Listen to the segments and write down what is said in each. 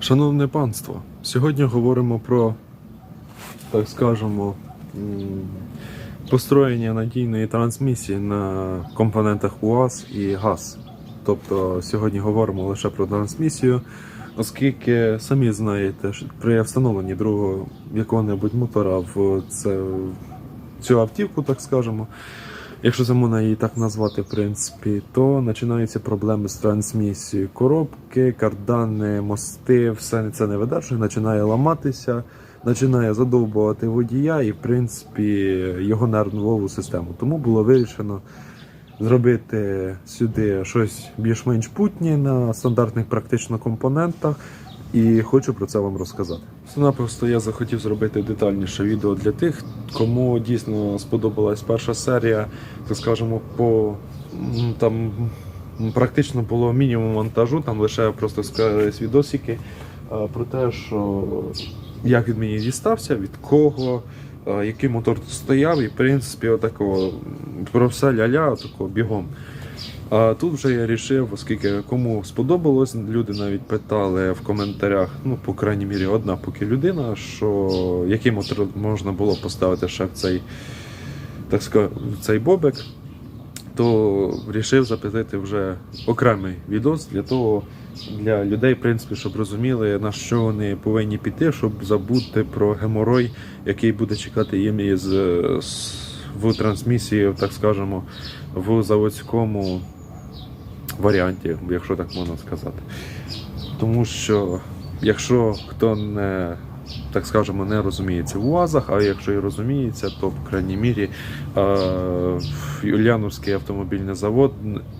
Шановне панство, сьогодні говоримо про, так скажемо, построєння надійної трансмісії на компонентах УАЗ і ГАЗ. Тобто сьогодні говоримо лише про трансмісію, оскільки самі знаєте, що при встановленні другого якого-небудь мотора в це, цю автівку, так скажемо, якщо це можна її так назвати, в принципі, то починаються проблеми з трансмісією. Коробки, кардани, мости, все це не видержує, починає ламатися, починає задовбувати водія і, в принципі, його нервову систему. Тому було вирішено зробити сюди щось більш-менш путнє на стандартних практично компонентах. І хочу про це вам розказати. Просто я захотів зробити детальніше відео для тих, кому дійсно сподобалась перша серія, так скажемо, по там практично було мінімум монтажу, там лише просто сказались відосики е, про те, що як він мені дістався, від кого, е, який мотор стояв, і в принципі, отакого про все ля-ля, такого бігом. А тут вже я вирішив, оскільки кому сподобалось, люди навіть питали в коментарях, ну, по крайній мірі, одна поки людина, що мотор можна було поставити ще в цей, так сказати, цей бобик, то вирішив запитати вже окремий відос для того, для людей, в принципі, щоб розуміли, на що вони повинні піти, щоб забути про геморой, який буде чекати їм із в трансмісії, так скажемо, в заводському варіанті, якщо так можна сказати. Тому що якщо хто не так скажемо, не розуміється в УАЗах, а якщо і розуміється, то в крайній мірі е, Юліановський автомобільний завод,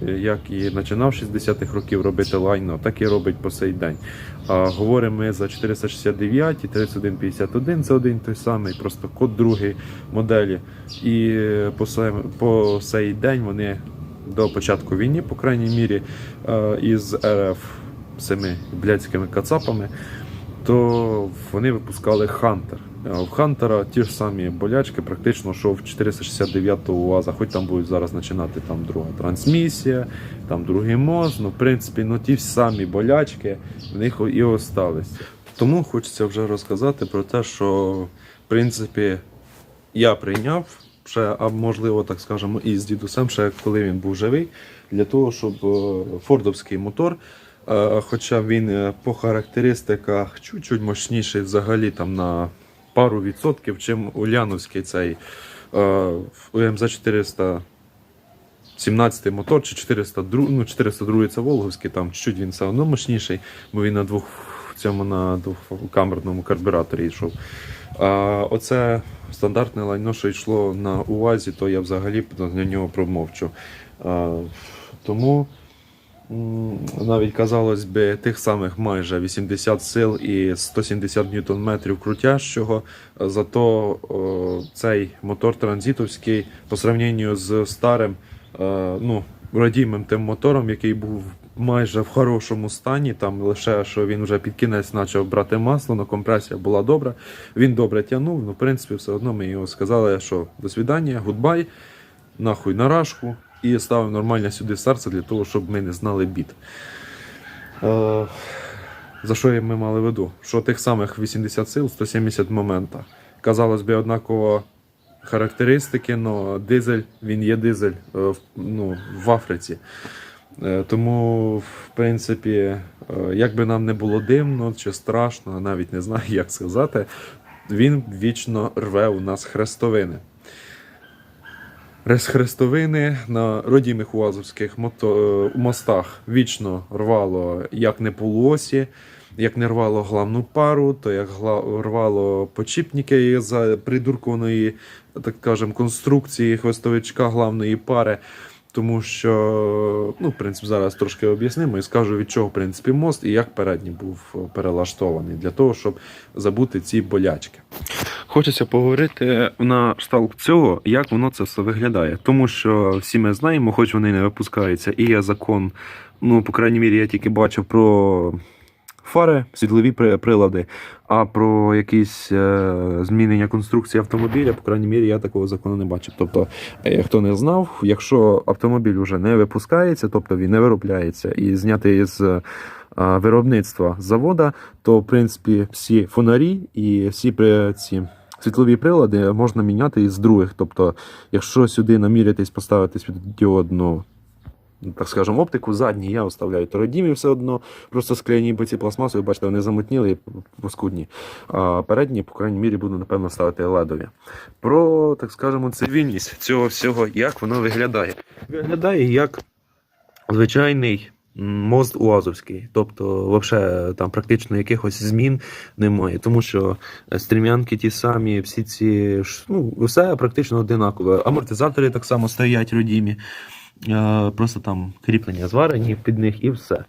е, як і починав 60-х років робити лайно, так і робить по сей день. Говоримо ми за 469 і 3151, це один той самий, просто код другий моделі. І е, по сей, по сей день вони до початку війни, по крайній мірі, е, із РФ цими блядськими кацапами, то вони випускали Хантер. Е, В Хантера ті ж самі болячки, практично, що в 469 УАЗа, хоч там будуть зараз починати там друга трансмісія, там другий мост, ну в принципі, ну ті ж самі болячки в них і остались. Тому хочеться вже розказати про те, що в принципі я прийняв ще, а можливо, так скажемо, і з дідусем, ще коли він був живий, для того, щоб е, фордовський мотор, е, хоча він е, по характеристиках чуть-чуть мощніший взагалі там на пару відсотків, чим Уляновський цей УМЗ 400. 17 мотор чи 402, ну 402 це Волговський, там чуть він все одно мощніший, бо він на двох цьому на двохкамерному карбюраторі йшов. А оце стандартне лайно, що йшло на УАЗі, то я взагалі на нього промовчу. А, тому навіть казалось би тих самих майже 80 сил і 170 ньютон метрів крутящого. Зато о, цей мотор транзитовський по сравненню з старим, е, ну, радійним тим мотором, який був майже в хорошому стані, там лише що він вже під кінець почав брати масло, але компресія була добра. Він добре тягнув, ну, в принципі, все одно ми його сказали, що до свидання, гудбай, нахуй на рашку, і ставив нормально сюди серце для того, щоб ми не знали бід. Е, за що ми мали виду? Що тих самих 80 сил, 170 момента. Казалось би, однаково характеристики, але дизель, він є дизель е, ну, в Африці. Е, Тому, в принципі, е, як би нам не було дивно чи страшно, навіть не знаю, як сказати, він вічно рве у нас хрестовини. Хрестовини на родімих уазовських мото... е, мостах вічно рвало як не полуосі, як не рвало главну пару, то як гла... рвало почіпники за придуркованої, так кажемо, конструкції хвостовичка главної пари. Тому що, ну, в принципі, зараз трошки об'яснимо і скажу, від чого в принципі мост і як передній був е, перелаштований для того, щоб забути ці болячки. Хочеться поговорити на шталк цього, як воно це все виглядає. Тому що всі ми знаємо, хоч вони не випускаються, і є закон. Ну, по крайній мірі, я тільки бачив про фари, світлові прилади. А про якісь е, змінення конструкції автомобіля, по крайній мірі, я такого закону не бачив. Тобто, е, хто не знав, якщо автомобіль вже не випускається, тобто він не виробляється і знятий з е, виробництва завода, то в принципі всі фонарі і всі ці. Світлові прилади можна міняти із других. Тобто, якщо сюди намірятись поставити світлодіодну, ну, так скажемо, оптику, задній я оставляю тородімі все одно, просто скляні бо ці пластмасові, бачите, вони замутніли і поскудні. А передні, по крайній мірі, буду, напевно, ставити ледові. Про, так скажемо, цивільність цього всього, як воно виглядає. Виглядає як звичайний мост Уазовський. Тобто, взагалі, там практично якихось змін немає, тому що стрім'янки ті самі, всі ці ну, все практично одинакове. Амортизатори так само стоять родімі, просто там кріплення зварені під них і все.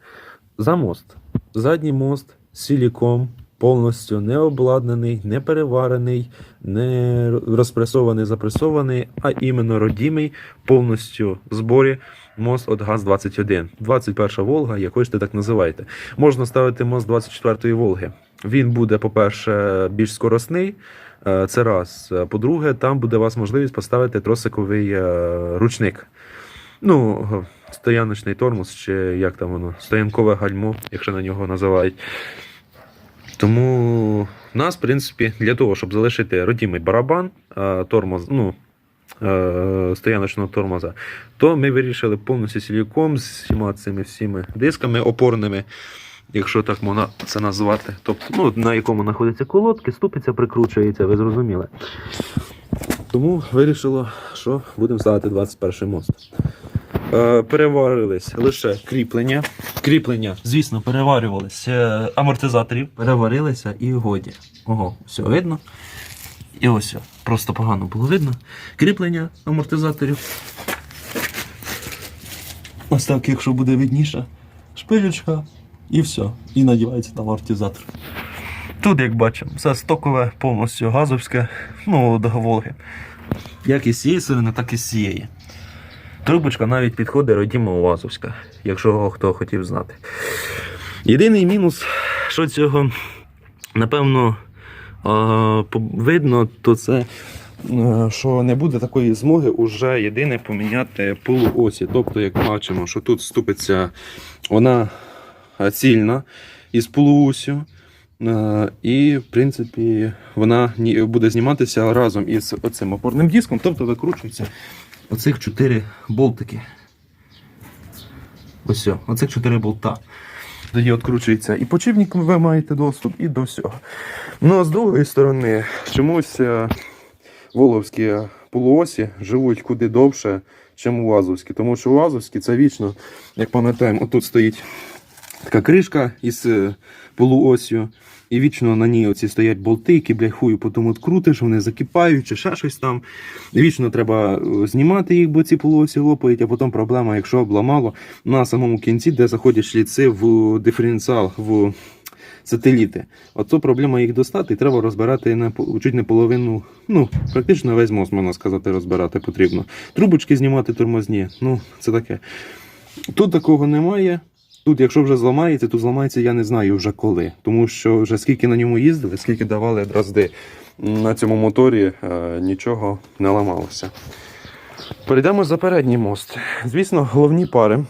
За мост. Задній мост силіком. Повністю не обладнаний, не переварений, не розпресований, запресований, а іменно родімий, повністю в зборі мост от ГАЗ-21. 21 Волга, якою ж ти так називаєте. Можна ставити мост 24-ї Волги. Він буде, по-перше, більш скоросний. е, Це раз. Е, По-друге, там буде у вас можливість поставити тросиковий е, ручник. Ну, стояночний тормоз, чи як там воно, стоянкове гальмо, якщо на нього називають. Тому нас, в принципі, для того, щоб залишити родімий барабан, е, тормоз, ну, е, стояночного тормоза, то ми вирішили повністю силіком з всіма цими всіми дисками опорними, якщо так можна це назвати. Тобто, ну, на якому знаходяться колодки, ступиця прикручується, ви зрозуміли. Тому вирішило, що будемо ставити 21 мост. Е, переварились лише кріплення. Кріплення, звісно, переварювалися е, амортизаторів, переварилися і годі. Ого, все видно. І ось, просто погано було видно. Кріплення амортизаторів. Ось так, якщо буде видніше, шпилючка і все. І надівається там амортизатор. Тут, як бачимо, все стокове, повністю газовське, ну, до Волги. Як із цієї сторони, так і з цієї. Трубочка навіть підходить родімо Уазовська, якщо хто хотів знати. Єдиний мінус, що цього, напевно, видно, то це, е, що не буде такої змоги уже єдине поміняти полуосі. Тобто, як бачимо, що тут ступиться вона цільна із полуосю. Е, І, в принципі, вона буде зніматися разом із оцим опорним диском, тобто викручується оцих чотири болтики. Ось, оцих чотири болта. Тоді відкручується і почивник ви маєте доступ, і до всього. Ну а з другої сторони, чомусь е, воловські полуосі живуть куди довше, ніж УАЗовські. Тому що у УАЗовські це вічно, як пам'ятаємо, отут стоїть така кришка із е, полуосю. І вічно на ній оці стоять болти, які бля, хую потім от вони закипають чи ще щось там. Вічно треба е, знімати їх, бо ці полуосі лопають, а потім проблема, якщо обламало на самому кінці, де заходять шліци в диференціал, в сателіти. Оце проблема їх достати, і треба розбирати на чуть не половину, ну, практично весь мост, можна сказати, розбирати потрібно. Трубочки знімати тормозні, ну, це таке. Тут такого немає. Тут, якщо вже зламається, то зламається я не знаю вже коли. Тому що вже скільки на ньому їздили, скільки давали дразди на цьому моторі, е, нічого не ламалося. Перейдемо за передній мост. Звісно, головні пари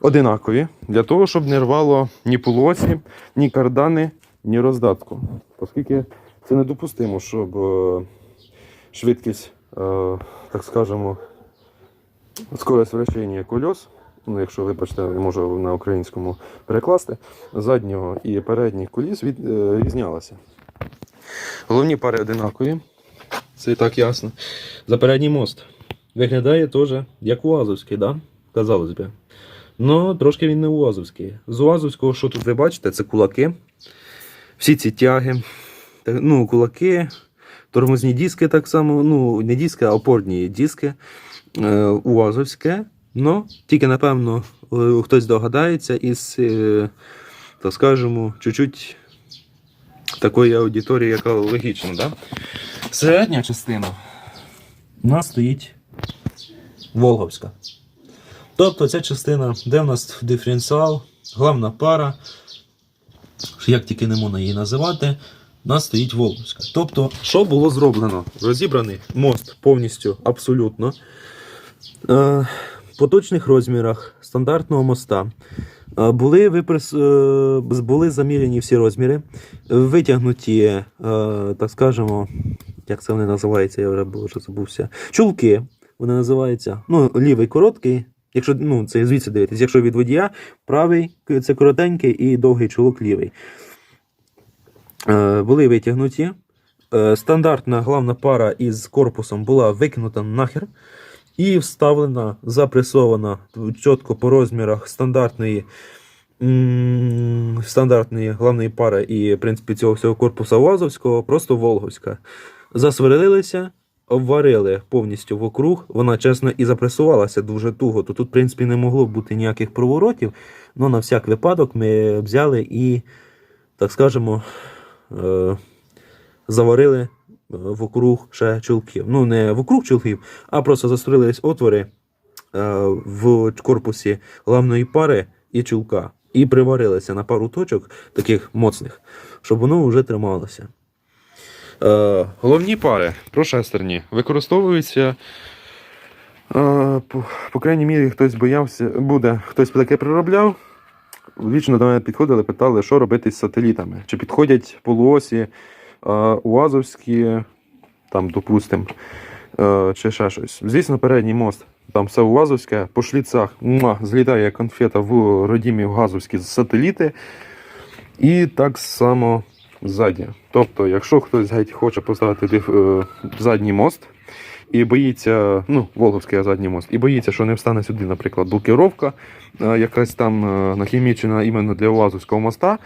одинакові для того, щоб не рвало ні полосі, ні кардани, ні роздатку. Оскільки це недопустимо, щоб е, швидкість, е, так скажемо, скорость вращення кольос, ну, якщо вибачте, можу на українському перекласти, заднього і передніх коліс від, е, різнялася. Головні пари одинакові, це і так ясно. За передній мост виглядає теж як УАЗовський, да? казалось би. Ну, трошки він не УАЗовський. З УАЗовського, що тут ви бачите, це кулаки. Всі ці тяги, ну, кулаки, тормозні диски так само, ну, не диски, а опорні диски. Е, УАЗовське. Ну, тільки, напевно, е, хтось догадається із, е, так скажемо, чуть-чуть такої аудиторії, яка логічна, да? Середня частина у нас стоїть Волговська. Тобто ця частина, де в нас диференціал, головна пара, як тільки не можна її називати, у нас стоїть Волговська. Тобто, що було зроблено? Розібраний мост повністю, абсолютно. Е, по розмірах стандартного моста. Е, Були, випрес... е, були заміряні всі розміри, витягнуті, е, так скажемо, як це вони називаються, я вже вже забувся. Чулки, вони називаються. Ну, лівий короткий, якщо ну, це звідси дивитись, якщо від водія, правий це коротенький і довгий чулок лівий. Були витягнуті. Стандартна главна пара із корпусом була викинута нахер і вставлена, запресована чітко по розмірах стандартної, стандартної главної пари і, в принципі, цього всього корпуса УАЗовського, просто Волговська. Засверлилися, обварили повністю вокруг. Вона, чесно, і запресувалася дуже туго. То тут, в принципі, не могло бути ніяких проворотів. але на всяк випадок ми взяли і, так скажемо, е, заварили вокруг ще чулків. Ну, не вокруг чулків, а просто застроїлись отвори е, в корпусі главної пари і чулка. І приварилися на пару точок, таких моцних, щоб воно вже трималося. Е, головні пари прошестерні використовуються. Е, по, по крайній мірі, хтось боявся, буде, хтось таке приробляв. Вічно до мене підходили, питали, що робити з сателітами. Чи підходять полуосі е, УАЗовські, там, допустимо, е, чи ще щось. Звісно, передній мост, там все УАЗовське, по шліцах муа, злітає конфета в родімі газовські сателіти. І так само ззаді. Тобто, якщо хтось геть хоче поставити е, задній мост і боїться, ну, Волговський задній мост, і боїться, що не встане сюди, наприклад, блокировка, е, якась там нахімічена іменно для УАЗовського моста,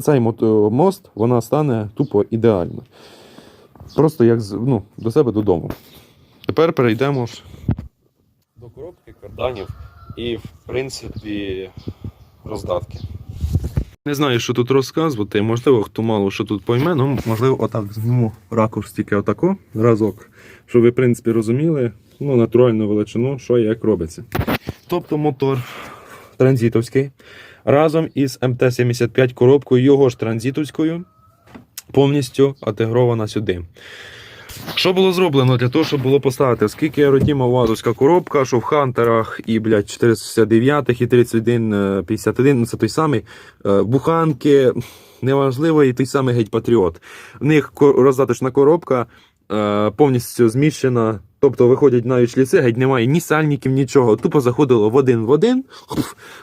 цей мост вона стане тупо ідеально. Просто як ну, до себе додому. Тепер перейдемо до коробки карданів і, в принципі, роздатки. Не знаю, що тут розказувати. Можливо, хто мало що тут пойме, ну можливо, отак зніму ракурс тільки отако, разок, щоб ви, в принципі, розуміли ну, натуральну величину, що і як робиться. Тобто мотор транзитовський разом із МТ-75 коробкою, його ж транзитовською, повністю інтегрована сюди. Що було зроблено для того, щоб було поставити? Оскільки родіма УАЗовська коробка, що в Хантерах і, блядь, 469 і 3151, ну це той самий, е, буханки, неважливо, і той самий геть Патріот. В них роздаточна коробка е, повністю зміщена, тобто виходять навіть шліци, геть немає ні сальників, нічого. Тупо заходило в один в один,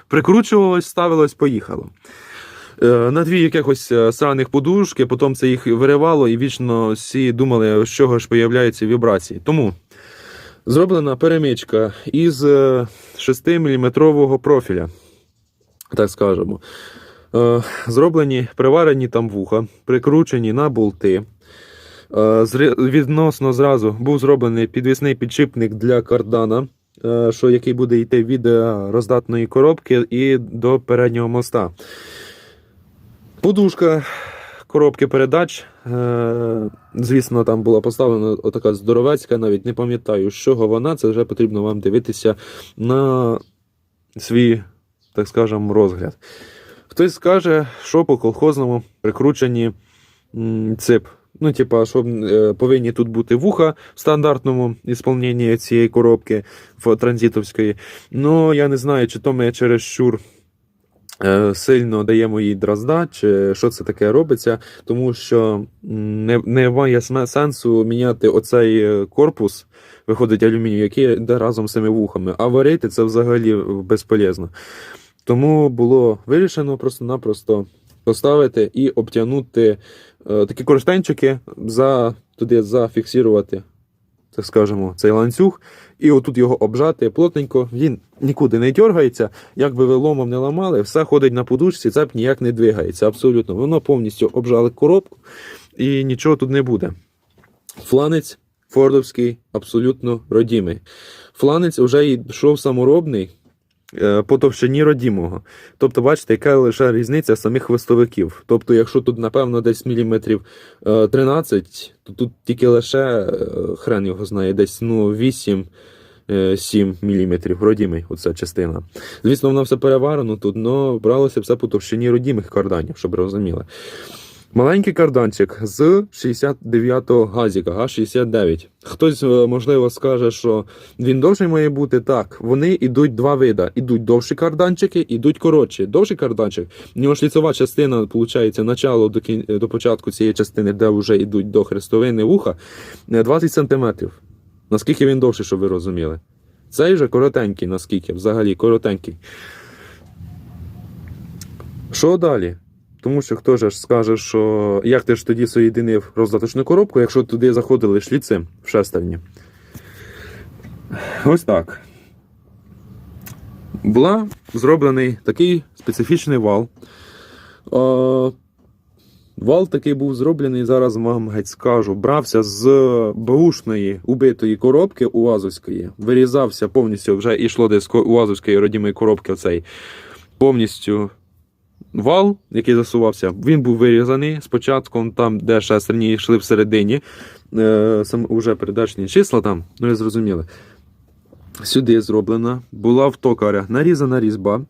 прикручувалось, ставилось, поїхало. Е, На дві якихось е, сраних подушки, потім це їх виривало, і вічно всі думали, з чого ж появляються вібрації. Тому зроблена перемичка із 6-мм профіля, так скажемо. Е, Зроблені приварені там вуха, прикручені на болти. Е, Відносно зразу був зроблений підвісний підшипник для кардана, е, що який буде йти від е, роздатної коробки і до переднього моста. Подушка коробки передач. Звісно, там була поставлена отака здоровецька, навіть не пам'ятаю, з чого вона. Це вже потрібно вам дивитися на свій, так скажемо, розгляд. Хтось скаже, що по колхозному прикручені цип. Ну, типа, що е, повинні тут бути вуха в стандартному ісполненні цієї коробки транзитовської. Ну, я не знаю, чи то ми через щур е, сильно даємо їй дрозда, чи що це таке робиться, тому що не, не має сенсу міняти оцей е, корпус, виходить алюмінію, який йде разом з цими вухами, а варити це взагалі безполезно. Тому було вирішено просто-напросто поставити і обтягнути е, такі кронштейнчики, за, туди зафіксувати, так скажемо, цей ланцюг, і отут його обжати плотненько. Він нікуди не дергається. Як би ви ломом не ламали, все ходить на подушці, цеп ніяк не двигається. Абсолютно. Воно повністю обжали коробку і нічого тут не буде. Фланець фордовський, абсолютно родімий. Фланець вже йшов саморобний. Е, По товщині родімого. Тобто, бачите, яка лише різниця самих хвостовиків. Тобто, якщо тут, напевно, десь міліметрів е, 13, то тут тільки лише е, хрен його знає, десь ну, 8, е, 7 мм, родімий, оця частина. Звісно, воно все переварено тут, але бралося все по товщині родімих карданів, щоб розуміли. Маленький карданчик з 69-го газіка, ГАЗ-69. Хтось, е, можливо, скаже, що він довший має бути. Так, вони йдуть два вида. Ідуть довші карданчики, ідуть коротші. Довший карданчик, в нього шліцова частина, виходить, начало до, кін... до початку цієї частини, де вже йдуть до хрестовини вуха, е, 20 см. Наскільки він довший, щоб ви розуміли? Цей же коротенький, наскільки, взагалі коротенький. Що далі? Тому що хто ж скаже, що як ти ж тоді соєдинив роздаточну коробку, якщо туди заходили шліци в шестерні. Ось так. Була зроблений такий специфічний вал. О, вал такий був зроблений, зараз вам геть скажу. Брався з беушної убитої коробки УАЗовської, вирізався повністю, вже йшло десь ко- УАЗовської родімої коробки оцей повністю вал, який засувався, він був вирізаний спочатку, там, де шестерні йшли всередині, е, сам уже передачні числа там, ну ви зрозуміли. Сюди зроблена, була в токаря нарізана різьба.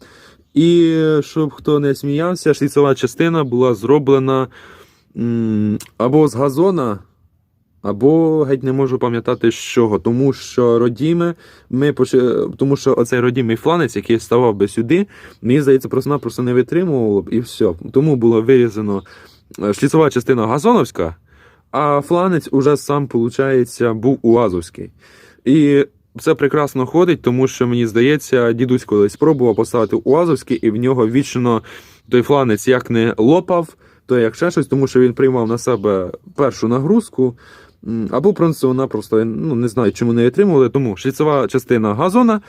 І щоб хто не сміявся, шліцова частина була зроблена або з газона, або геть не можу пам'ятати з чого. Тому що родіме, ми поч- тому що оцей родімий фланець, який ставав би сюди, мені здається, просто-напросто не витримувало б і все. Тому було вирізано е, шліцова частина газоновська, а фланець уже сам, виходить, був уазовський. І це прекрасно ходить, тому що мені здається, дідусь колись спробував поставити уазовський, і в нього вічно той фланець як не лопав, то як ще щось, тому що він приймав на себе першу нагрузку. Або просто вона просто ну, не знаю, чому не витримували. Тому шліцова частина газона,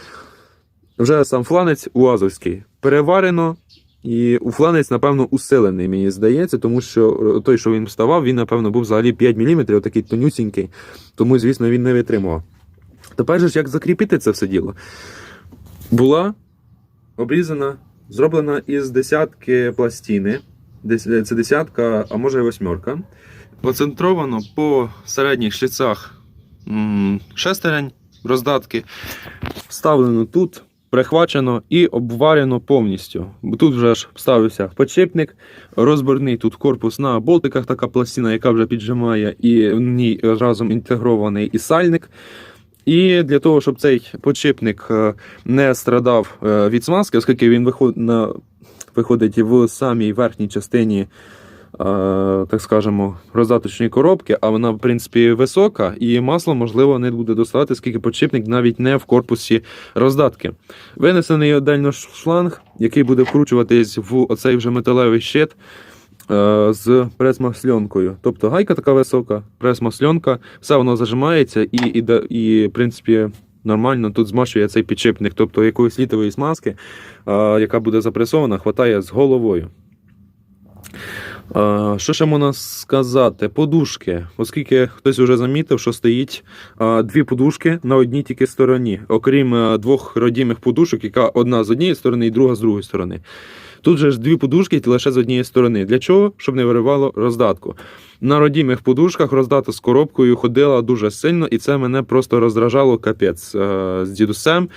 вже сам фланець уазовський. Переварено, і у фланець, напевно, усилений, мені здається, тому що е, той, що він вставав, він, напевно, був взагалі 5 мм, отакий тонюсінький, тому, звісно, він не витримував. Тепер же ж як закріпити це все діло? Була обрізана, зроблена із десятки пластини. Це десятка, а може і восьмерка. Поцентровано по середніх шліцах шестерень, роздатки. Вставлено тут, прихвачено і обварено повністю. Тут вже ж вставився подшипник, розборний тут корпус на болтиках, така пластина, яка вже піджимає, і в ній разом інтегрований і сальник. І для того, щоб цей подшипник е, не страдав е, від смазки, оскільки він виходить в самій верхній частині, так скажемо, роздаточної коробки, а вона, в принципі, висока, і масло, можливо, не буде доставати, оскільки подшипник навіть не в корпусі роздатки. Винесений отдельно шланг, який буде вкручуватись в оцей вже металевий щит. е, З прес-масльонкою. Тобто гайка така висока, прес-масльонка, все воно зажимається і, і, і, в принципі, нормально тут змащує цей підшипник. Тобто якоїсь літової смазки, е, яка буде запресована, хватає з головою. Що ще можна сказати? Подушки. Оскільки хтось вже замітив, що стоїть дві подушки на одній тільки стороні, окрім двох родімих подушок, яка одна з однієї сторони і друга з другої сторони. Тут же ж дві подушки лише з однієї сторони. Для чого? Щоб не виривало роздатку. На родімих подушках роздата з коробкою ходила дуже сильно, і це мене просто роздражало капець з дідусем.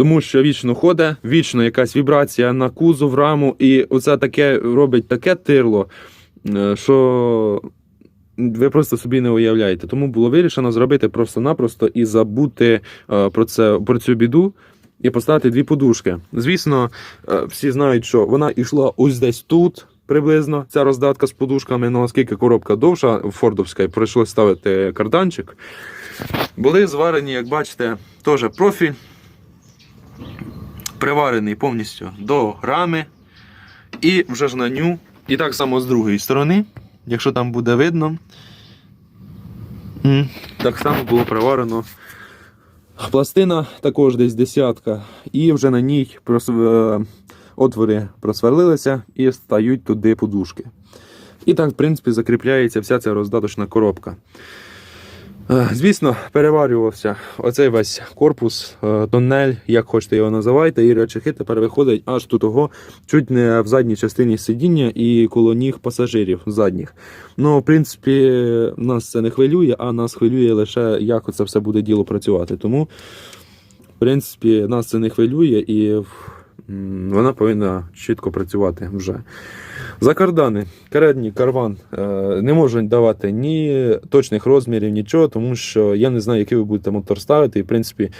Тому що вічно ходить, вічно якась вібрація на кузов, раму, і оце таке робить таке тирло, е, що ви просто собі не уявляєте. Тому було вирішено зробити просто-напросто і забути е, про, це, про цю біду і поставити дві подушки. Звісно, е, всі знають, що вона йшла ось десь тут. Приблизно ця роздатка з подушками, ну оскільки коробка довша, фордовська, і прийшлось ставити карданчик. Були зварені, як бачите, теж профіль приварений повністю до рами. І вже ж на ню. І так само з другої сторони, якщо там буде видно, так само було приварено. Пластина також десь десятка, і вже на ній прос- е, отвори просверлилися і стають туди подушки. І так, в принципі, закріпляється вся ця роздаточна коробка. Е, Звісно, переварювався оцей весь корпус, е, тоннель, як хочете його називайте, і речахи тепер виходять аж до того, чуть не в задній частині сидіння і коло ніг пасажирів задніх. Ну, в принципі, нас це не хвилює, а нас хвилює лише, як це все буде діло працювати. Тому, в принципі, нас це не хвилює і вона повинна чітко працювати вже. За кардани, передній карван е, не можуть давати ні точних розмірів, нічого, тому що я не знаю, який ви будете мотор ставити. І, в принципі,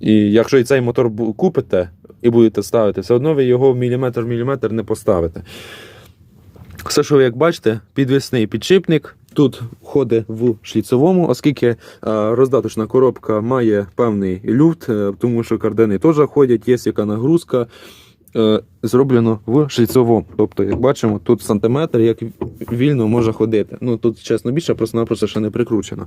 і якщо і цей мотор купите і будете ставити, все одно ви його міліметр в міліметр не поставите. Все, що ви як бачите, підвісний підшипник. Тут входить в шліцевому, оскільки е, роздаточна коробка має певний люфт, е, тому що кардани теж ходять, є яка нагрузка. Е, зроблено в шліцевому. Тобто, як бачимо, тут сантиметр, як вільно може ходити. Ну тут, чесно, більше, просто-напросто ще не прикручено.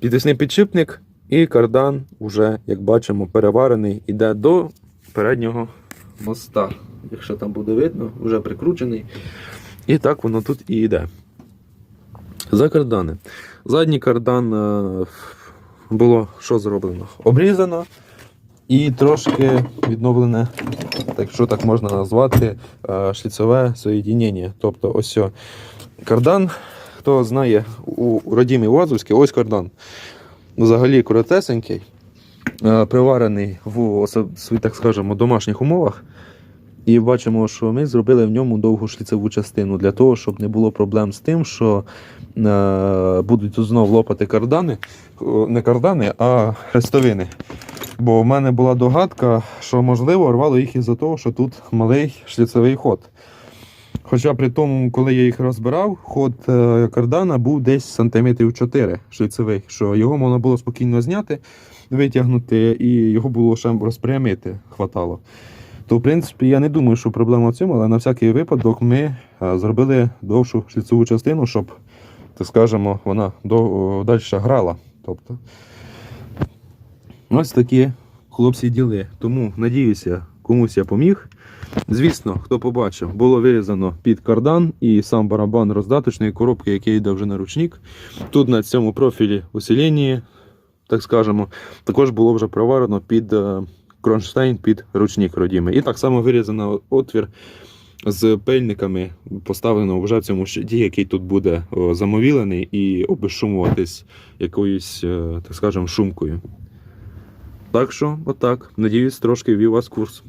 Підвісний підшипник і кардан, уже, як бачимо, переварений, іде до переднього моста. Якщо там буде видно, вже прикручений. І так воно тут і йде. За кардани. Задній кардан е, було що зроблено? Обрізано і трошки відновлене, так що так можна назвати, е, шліцеве соєдінення. Тобто ось кардан, хто знає, у родімі Уазовській, ось кардан. Взагалі коротесенький, е, приварений в так скажемо, домашніх умовах. І бачимо, що ми зробили в ньому довгу шліцеву частину для того, щоб не було проблем з тим, що е, будуть знов лопати кардани, не кардани, а хрестовини. Бо в мене була догадка, що можливо рвало їх із-за того, що тут малий шліцевий ход. Хоча при тому, коли я їх розбирав, ход е, кардана був десь сантиметрів 4 шліцевий, що його можна було спокійно зняти, витягнути і його було ще розпрямити, хватало. То, в принципі, я не думаю, що проблема в цьому, але на всякий випадок ми е, зробили довшу шліцеву частину, щоб, так скажемо, вона далі грала. Тобто, ось такі хлопці діли. Тому надіюся, комусь я поміг. Звісно, хто побачив, було вирізано під кардан і сам барабан роздаточної коробки, який йде вже на ручник. Тут на цьому профілі усилення, так скажемо, також було вже проварено під е, кронштейн під ручник родіми. І так само вирізано отвір з пильниками, поставлено вже в цьому щиті, який тут буде замовілений і обезшумуватись якоюсь, е, так скажемо, шумкою. Так що, отак. Надіюсь, трошки ввів вас курс.